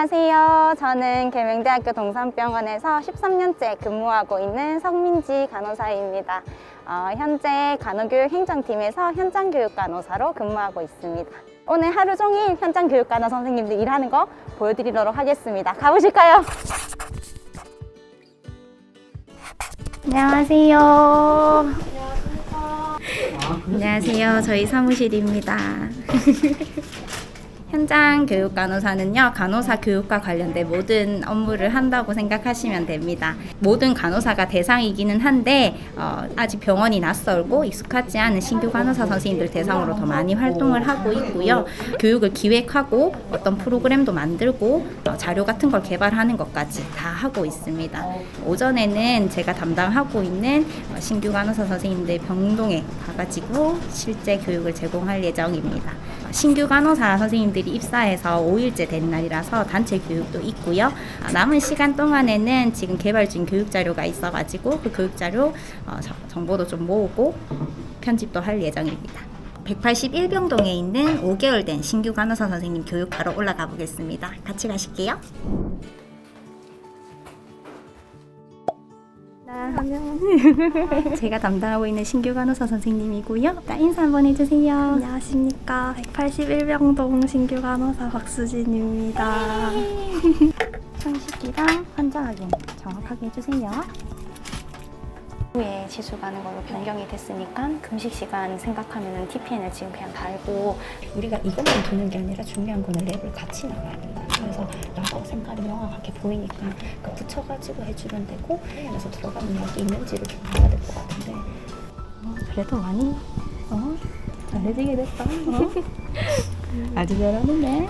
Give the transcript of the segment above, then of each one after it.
안녕하세요. 저는 계명대학교 동산병원에서 13년째 근무하고 있는 성민지 간호사입니다. 어, 현재 간호교육 행정팀에서 현장교육 간호사로 근무하고 있습니다. 오늘 하루 종일 현장교육 간호 선생님들 일하는 거 보여드리도록 하겠습니다. 가보실까요? 안녕하세요. 안녕하세요. 저희 사무실입니다. 현장 교육 간호사는요, 간호사 교육과 관련된 모든 업무를 한다고 생각하시면 됩니다. 모든 간호사가 대상이기는 한데, 어, 아직 병원이 낯설고 익숙하지 않은 신규 간호사 선생님들 대상으로 더 많이 활동을 하고 있고요. 교육을 기획하고 어떤 프로그램도 만들고 어, 자료 같은 걸 개발하는 것까지 다 하고 있습니다. 오전에는 제가 담당하고 있는 어, 신규 간호사 선생님들 병동에 가가지고 실제 교육을 제공할 예정입니다. 어, 신규 간호사 선생님들 이 입사해서 5일째 된 날이라서 단체 교육도 있고요. 아, 남은 시간 동안에는 지금 개발 중 교육 자료가 있어가지고 그 교육 자료 어, 저- 정보도 좀 모으고 편집도 할 예정입니다. 181병동에 있는 5개월 된 신규 간호사 선생님 교육하러 올라가 보겠습니다. 같이 가실게요. 제가 담당하고 있는 신규 간호사 선생님이고요. 일단 인사 한번 해주세요. 안녕하십니까. 181병동 신규 간호사 박수진입니다. 손식이랑 환자 확인 정확하게 해주세요. 후에 시술 가는 걸로 변경이 됐으니까 금식 시간 생각하면 TPN을 지금 그냥 달고 우리가 이것만 두는 게 아니라 중요한 거는 랩을 같이 나가야 된다. 그래서 라고 색깔이 명확하게 보이니까 그 붙여가지고 해주면 되고 그래서 들어가는 약이 있는지를 좀 봐야 될 것 같은데 어, 그래도 많이 어, 잘해지게 됐다. 어? 아주 잘하는데.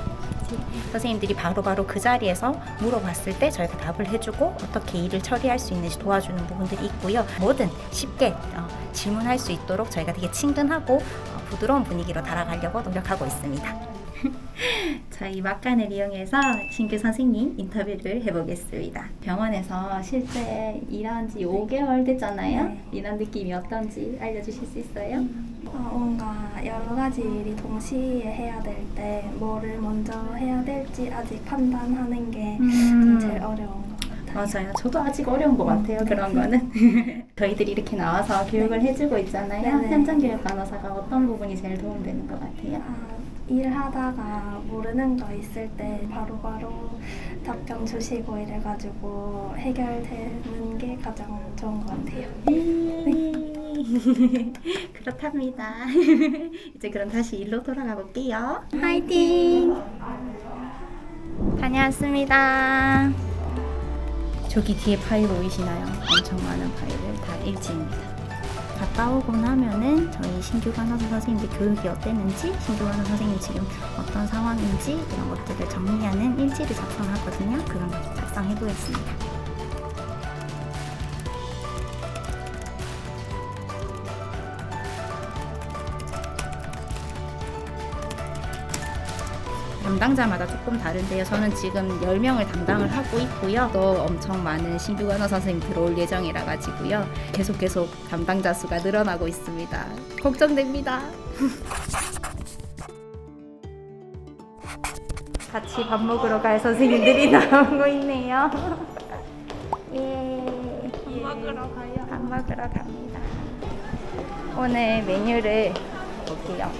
선생님들이 바로 바로 그 자리에서 물어봤을 때 저희가 답을 해주고 어떻게 일을 처리할 수 있는지 도와주는 부분들이 있고요. 뭐든 쉽게 어, 질문할 수 있도록 저희가 되게 친근하고 어, 부드러운 분위기로 달아가려고 노력하고 있습니다. 저희 막간을 이용해서 신규 선생님 인터뷰를 해보겠습니다. 병원에서 실제 일한 지 5개월 됐잖아요. 네. 이런 느낌이 어떤지 알려주실 수 있어요? 어, 뭔가 여러 가지 일이 동시에 해야 될 때 뭐를 먼저 해야 될지 아직 판단하는 게좀 제일 어려운 것 같아요. 맞아요. 저도 아직 어려운 것 같아요. 그런 거는. 저희들이 이렇게 나와서 교육을 해주고 있잖아요. 네네. 현장 교육 간호사가 어떤 부분이 제일 도움되는 것 같아요? 아, 일하다가 모르는 거 있을 때 바로바로 답변 주시고 이래가지고 해결되는 게 가장 좋은 것 같아요. 그렇답니다. 이제 그럼 다시 일로 돌아가 볼게요. 화이팅! 다녀왔습니다. 저기 뒤에 파일 보이시나요? 엄청 많은 파일을 다 일지입니다. 갔다 오고 나면은 저희 신규 간호사 선생님들 교육이 어땠는지, 신규 간호사 선생님 지금 어떤 상황인지 이런 것들을 정리하는 일지를 작성하거든요. 그런 걸 작성해 보겠습니다. 담당자마다 조금 다른데요. 저는 지금 10명을 담당을 하고 있고요. 또 엄청 많은 신규 간호사 선생님 들어올 예정이라 가지고요. 계속 계속 담당자 수가 늘어나고 있습니다. 걱정됩니다. 같이 밥 먹으러 갈 선생님들이 나오고 있네요. 예. 밥 먹으러 가요. 밥 먹으러 갑니다. 오늘 메뉴를 볼게요.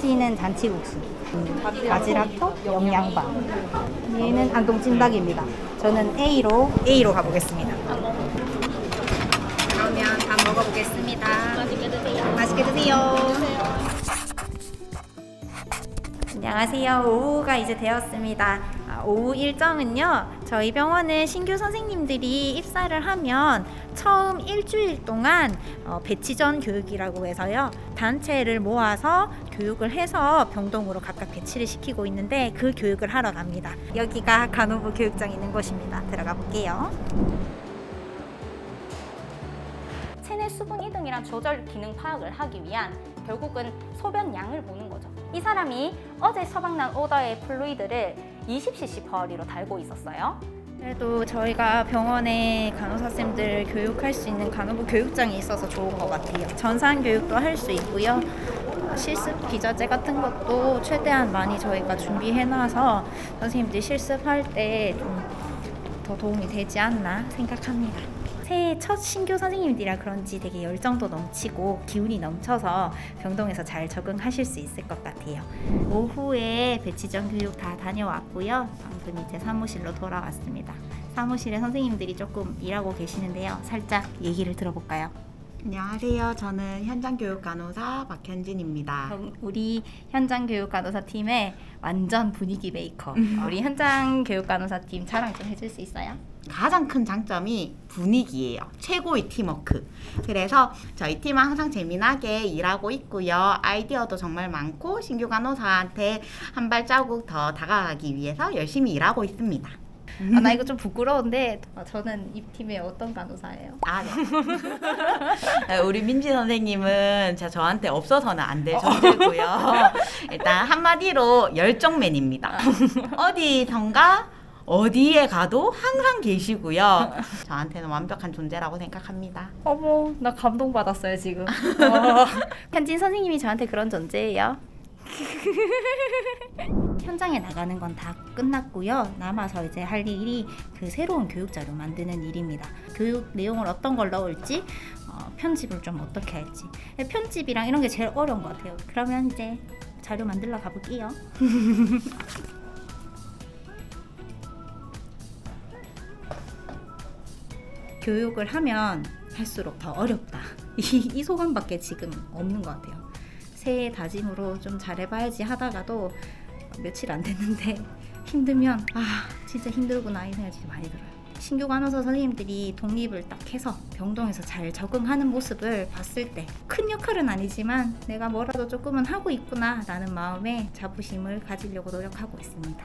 C는 잔치국수, 음, 바지락토, 영양밥. 얘는 안동찜닭입니다. 저는 A로 A로 가보겠습니다. 그러면 밥 먹어보겠습니다. 맛있게 드세요. 맛있게 드세요. 안녕하세요. 오후가 이제 되었습니다. 아, 오후 일정은요. 저희 병원은 신규 선생님들이 입사를 하면 처음 일주일 동안 어, 배치 전 교육이라고 해서요. 단체를 모아서 교육을 해서 병동으로 각각 배치를 시키고 있는데 그 교육을 하러 갑니다. 여기가 간호부 교육장 있는 곳입니다. 들어가 볼게요. 체내 수분 이동이란 조절 기능 파악을 하기 위한 결국은 소변 양을 보는 거죠. 이 사람이 어제 처방난 오더의 플루이드를 20cc 퍼리로 달고 있었어요. 그래도 저희가 병원에 간호사쌤들 교육할 수 있는 간호부 교육장이 있어서 좋은 것 같아요. 전산 교육도 할 수 있고요. 실습 기자재 같은 것도 최대한 많이 저희가 준비해놔서 선생님들 실습할 때 좀 더 도움이 되지 않나 생각합니다. 새해 첫 신규 선생님들이라 그런지 되게 열정도 넘치고 기운이 넘쳐서 병동에서 잘 적응하실 수 있을 것 같아요. 오후에 배치전 교육 다 다녀왔고요. 방금 이제 사무실로 돌아왔습니다. 사무실에 선생님들이 조금 일하고 계시는데요. 살짝 얘기를 들어볼까요? 안녕하세요. 저는 현장 교육 간호사 박현진입니다. 그럼 우리 현장 교육 간호사 팀의 완전 분위기 메이커. 우리 현장 교육 간호사 팀 자랑 좀 해줄 수 있어요? 가장 큰 장점이 분위기예요. 최고의 팀워크. 그래서 저희 팀은 항상 재미나게 일하고 있고요. 아이디어도 정말 많고 신규 간호사한테 한 발자국 더 다가가기 위해서 열심히 일하고 있습니다. 아, 나 이거 좀 부끄러운데 어, 저는 이 팀의 어떤 간호사예요? 아, 네. 우리 민지 선생님은 자, 저한테 없어서는 안 될 존재고요. 일단 한마디로 열정맨입니다. 어디선가 어디에 가도 항상 계시고요. 저한테는 완벽한 존재라고 생각합니다. 어머, 나 감동받았어요 지금. 어. 현진 선생님이 저한테 그런 존재예요. 현장에 나가는 건 다 끝났고요. 남아서 이제 할 일이 그 새로운 교육 자료 만드는 일입니다. 교육 내용을 어떤 걸 넣을지, 어, 편집을 좀 어떻게 할지. 편집이랑 이런 게 제일 어려운 것 같아요. 그러면 이제 자료 만들러 가볼게요. 교육을 하면 할수록 더 어렵다. 이, 이 소감밖에 지금 없는 것 같아요. 새해 다짐으로 좀 잘해봐야지 하다가도 며칠 안 됐는데 힘들면 아 진짜 힘들구나 이 생각이 진짜 많이 들어요. 신규 간호사 선생님들이 독립을 딱 해서 병동에서 잘 적응하는 모습을 봤을 때 큰 역할은 아니지만 내가 뭐라도 조금은 하고 있구나 라는 마음에 자부심을 가지려고 노력하고 있습니다.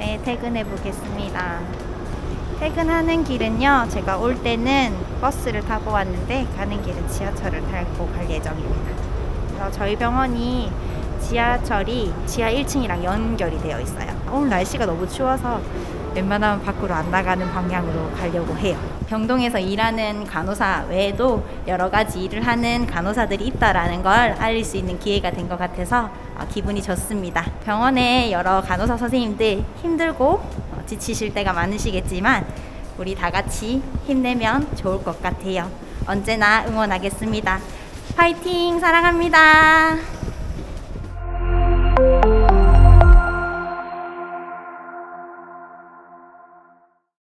이제 퇴근해 보겠습니다. 퇴근하는 길은요, 제가 올 때는 버스를 타고 왔는데 가는 길은 지하철을 타고 갈 예정입니다. 그래서 저희 병원이 지하철이 지하 1층이랑 연결이 되어 있어요. 오늘 날씨가 너무 추워서 웬만하면 밖으로 안 나가는 방향으로 가려고 해요. 병동에서 일하는 간호사 외에도 여러 가지 일을 하는 간호사들이 있다라는 걸 알릴 수 있는 기회가 된 것 같아서 어, 기분이 좋습니다. 병원에 여러 간호사 선생님들 힘들고 어, 지치실 때가 많으시겠지만 우리 다 같이 힘내면 좋을 것 같아요. 언제나 응원하겠습니다. 파이팅! 사랑합니다.